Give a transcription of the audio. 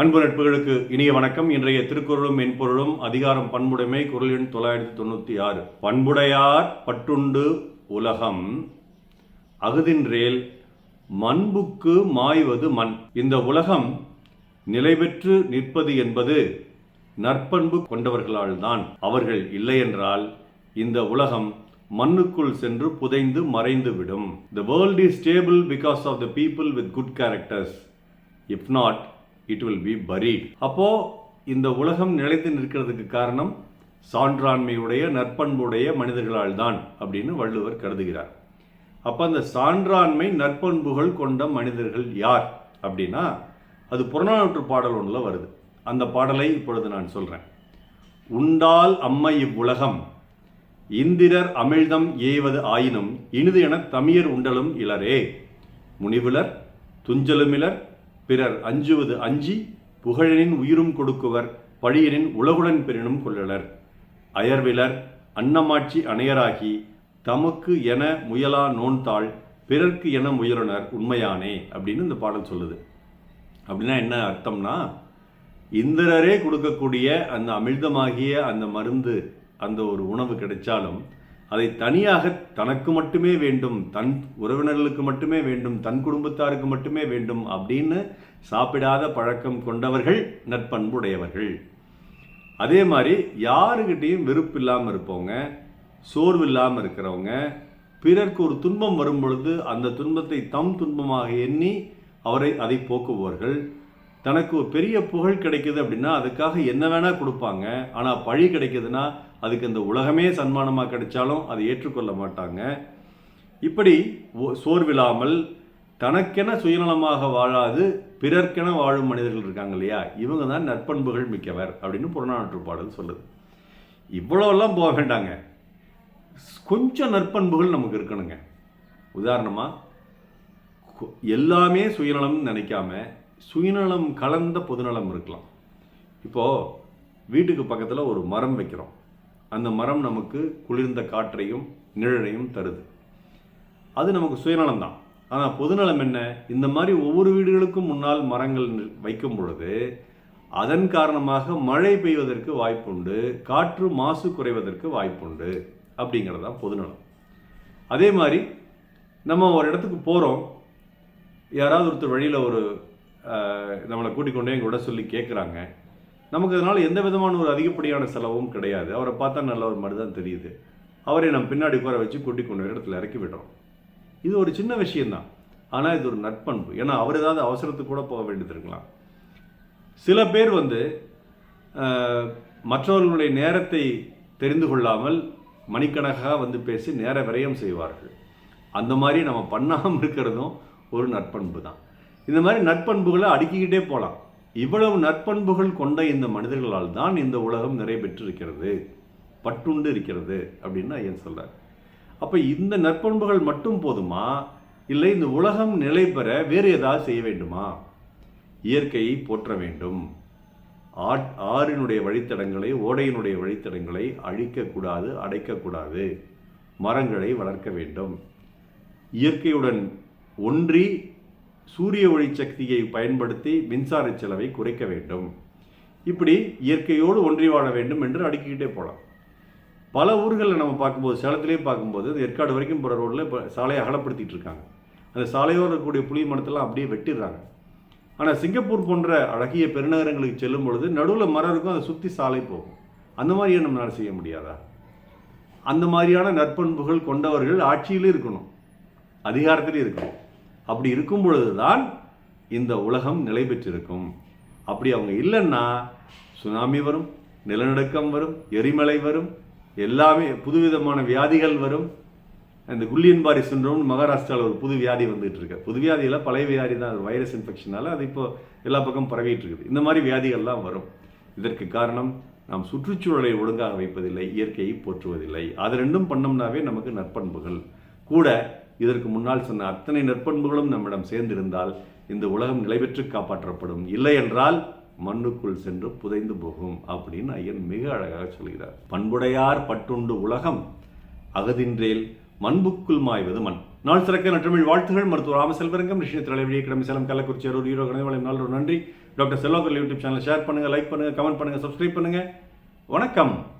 அன்பு நட்புகளுக்கு இனிய வணக்கம். இன்றைய திருக்குறளும் மென்பொருளும் அதிகாரம் பண்புடைமை குரல் எண் தொள்ளாயிரத்தி தொண்ணூற்றி ஆறு. பண்புடையார் பட்டுண்டு உலகம். அகுதின்றேல் மண்புக்கு மாய்வது மண் இந்த உலகம் நிலை பெற்று நிற்பது என்பது நற்பண்பு கொண்டவர்களால் தான் அவர்கள் இல்லையென்றால் இந்த உலகம் மண்ணுக்குள் சென்று புதைந்து மறைந்து விடும். The world is stable because of the people with good characters if not it will be buried அப்போ இந்த உலகம் நிலைத்து நிற்கிறதுக்கு காரணம் சான்றாண்மையுடைய நற்பண்புடைய மனிதர்களால் தான் அப்படின்னு வள்ளுவர் கருதுகிறார். அப்போ அந்த சான்றாண்மை நற்பண்புகள் கொண்ட மனிதர்கள் யார் அப்படின்னா அது புறநானூற்று பாடல் ஒன்றில் வருது. அந்த பாடலை இப்பொழுது நான் சொல்கிறேன் உண்டால் அம்மை இவ்வுலகம் இந்திரர் அமிழ்தம் ஏய்வது ஆயினும் இனிது என தமியர் உண்டலும் இளரே முனிவுலர் துஞ்சலுமிலர் பிறர் அஞ்சுவது அஞ்சி புகழனின் உயிரும் கொடுக்குவர் பழியனின் உலகுடன் பெறினும் கொள்ளலர். அயர்விலர் அன்னமாட்சி அணையராகி தமக்கு என முயலா நோன்தாள் பிறர்க்கு என முயலுனர் உண்மையானே அப்படின்னு இந்த பாடல் சொல்லுது. அப்படின்னா என்ன அர்த்தம்னா இந்திரரே கொடுக்கக்கூடிய அந்த அமிழ்தமாகிய அந்த மருந்து அந்த ஒரு உணவு கிடைச்சாலும் அதை தனியாக தனக்கு மட்டுமே வேண்டும் தன் உறவினர்களுக்கு மட்டுமே வேண்டும் தன் குடும்பத்தாருக்கு மட்டுமே வேண்டும் அப்படின்னு சாப்பிடாத பழக்கம் கொண்டவர்கள் நற்பண்புடையவர்கள். அதே மாதிரி யாருக்கிட்டேயும் வெறுப்பு இல்லாமல் இருப்பவங்க சோர்வு இல்லாமல் இருக்கிறவங்க பிறர்க்கு ஒரு துன்பம் வரும் பொழுது அந்த துன்பத்தை தம் துன்பமாக எண்ணி அவரை அதை போக்குபவர்கள். தனக்கு ஒரு பெரிய புகழ் கிடைக்குது அப்படின்னா அதுக்காக என்ன வேணால் கொடுப்பாங்க. ஆனால் பழி கிடைக்குதுன்னா அதுக்கு இந்த உலகமே சன்மானமாக கிடைச்சாலும் அதை ஏற்றுக்கொள்ள மாட்டாங்க. இப்படி ஒ- சோர்வில்லாமல் தனக்கென சுயநலமாக வாழாது பிறர்க்கென வாழும் மனிதர்கள் இருக்காங்க இல்லையா? இவங்க தான் நற்பண்புகள் மிக்கவர் அப்படின்னு புறநானூற்று பாடல் சொல்லுது. இவ்வளோலாம் போக வேண்டாங்க. கொஞ்சம் நற்பண்புகள் நமக்கு இருக்கணுங்க. உதாரணமாக எல்லாமே சுயநலம்னு நினைக்காம சுயநலம் கலந்த பொதுநலம் இருக்கலாம். இப்போது வீட்டுக்கு பக்கத்தில் ஒரு மரம் வைக்கிறோம். அந்த மரம் நமக்கு குளிர்ந்த காற்றையும் நிழலையும் தருது. அது நமக்கு சுயநலம் தான் ஆனால் பொதுநலம் என்ன? இந்த மாதிரி ஒவ்வொரு வீடுகளுக்கும் முன்னால் மரங்கள் வைக்கும் பொழுது அதன் காரணமாக மழை பெய்வதற்கு வாய்ப்புண்டு காற்று மாசு குறைவதற்கு வாய்ப்புண்டு அப்படிங்கிறது தான் பொதுநலம். அதே மாதிரி நம்ம ஒரு இடத்துக்கு போகிறோம் யாராவது ஒருத்தர் வழியில் ஒரு நம்மளை கூட்டிக் கொண்டே கூட சொல்லி கேட்குறாங்க நமக்கு அதனால் எந்த விதமான ஒரு அதிகப்படியான செலவும் கிடையாது. அவரை பார்த்தா நல்ல ஒரு மாதிரி தான் தெரியுது. அவரை நம்ம பின்னாடி உட்கார வச்சு கூட்டி கொண்டு இடத்துல இறக்கி விடுறோம். இது ஒரு சின்ன விஷயந்தான். ஆனால் இது ஒரு நட்பண்பு ஏன்னா அவர் ஏதாவது அவசரத்துக்கு கூட போக வேண்டியது இருக்கலாம். சில பேர் வந்து மற்றவர்களுடைய நேரத்தை தெரிந்து கொள்ளாமல் மணிக்கணக்காக வந்து பேசி நேர விரயம் செய்வார்கள். அந்த மாதிரி நம்ம பண்ணாமல் இருக்கிறதும் ஒரு நற்பண்பு தான் இந்த மாதிரி நட்பண்புகளை அடுக்கிக்கிட்டே போகலாம். இவ்வளவு நற்பண்புகள் கொண்ட இந்த மனிதர்களால் தான் இந்த உலகம் நிறைவேற்றிருக்கிறது பட்டுண்டு இருக்கிறது அப்படின்னு ஐயன் சொல்கிறார் அப்போ இந்த நற்பண்புகள் மட்டும் போதுமா? இல்லை இந்த உலகம் நிலை பெற வேறு ஏதாவது செய்ய வேண்டுமா? இயற்கையை போற்ற வேண்டும். ஆட் ஆறினுடைய வழித்தடங்களை ஓடையினுடைய வழித்தடங்களை அழிக்கக்கூடாது அடைக்கக்கூடாது. மரங்களை வளர்க்க வேண்டும். இயற்கையுடன் ஒன்றி சூரிய ஒளி சக்தியை பயன்படுத்தி மின்சார செலவை குறைக்க வேண்டும். இப்படி இயற்கையோடு ஒன்றி வாழ வேண்டும் என்று அடுக்கிக்கிட்டே போகலாம் பல ஊர்களில் நம்ம பார்க்கும்போது சேலத்திலே பார்க்கும்போது ஏற்காடு வரைக்கும் போகிற ரோட்டில் இப்போ சாலையை அகலப்படுத்திட்டு இருக்காங்க. அந்த சாலையோடு இருக்கக்கூடிய புளி மரத்தெல்லாம் அப்படியே வெட்டிடுறாங்க. ஆனால் சிங்கப்பூர் போன்ற அழகிய பெருநகரங்களுக்கு செல்லும் பொழுது நடுவில் மரம் இருக்கும் அதை சுற்றி சாலை போகும். அந்த மாதிரியே நம்மளால் செய்ய முடியாதா? அந்த மாதிரியான நற்பண்புகள் கொண்டவர்கள் ஆட்சியிலும் இருக்கணும். அதிகாரத்திலும் இருக்கணும். அப்படி இருக்கும் பொழுது தான் இந்த உலகம் நிலை பெற்றிருக்கும். அப்படி அவங்க இல்லைன்னா சுனாமி வரும் நிலநடுக்கம் வரும் எரிமலை வரும் எல்லாமே புதுவிதமான வியாதிகள் வரும். இந்த குல்லியன்பாரி சின்ரோம்னு மகாராஷ்டிராவில் ஒரு புது வியாதி வந்துட்டு இருக்கு. புது வியாதியில் பழைய வியாதி தான் அது வைரஸ் இன்ஃபெக்ஷனால அது இப்போ எல்லா பக்கம் பரவிட்டு இருக்குது. இந்த மாதிரி வியாதிகள்லாம் வரும். இதற்கு காரணம் நாம் சுற்றுச்சூழலை ஒழுங்காக வைப்பதில்லை இயற்கையை போற்றுவதில்லை. அது ரெண்டும் பண்ணோம்னாவே நமக்கு நற்பண்புகள். கூட இதற்கு முன்னால் சொன்ன அத்தனை நற்பண்புகளும் நம்மிடம் சேர்ந்திருந்தால் இந்த உலகம் நிலைபெற்று காப்பாற்றப்படும். இல்லை என்றால் மண்ணுக்குள் சென்று புதைந்து போகும் அப்படின்னு ஐயன் மிக அழகாக சொல்கிறார். பண்புடையார் பட்டுண்டு உலகம் அகதின்றேல் மண்புக்குள் மாய்வது மண். நாள் சிறக்க நற்றமிழ் வாழ்த்துகள். மருத்துவர் ராமசெல்வரங்கம் நிஷய தலைவலி கிடமை சேலம் கள்ளக்குறிச்சி அரூர் ஈரோ கணவன் நாள் நன்றி. டாக்டர் செல்வாக்கர் யூடியூப் சேனல் ஷேர் பண்ணுங்கள் லைக் பண்ணுங்கள் கமெண்ட் பண்ணுங்கள் சப்ஸ்கிரைப் பண்ணுங்கள் வணக்கம்.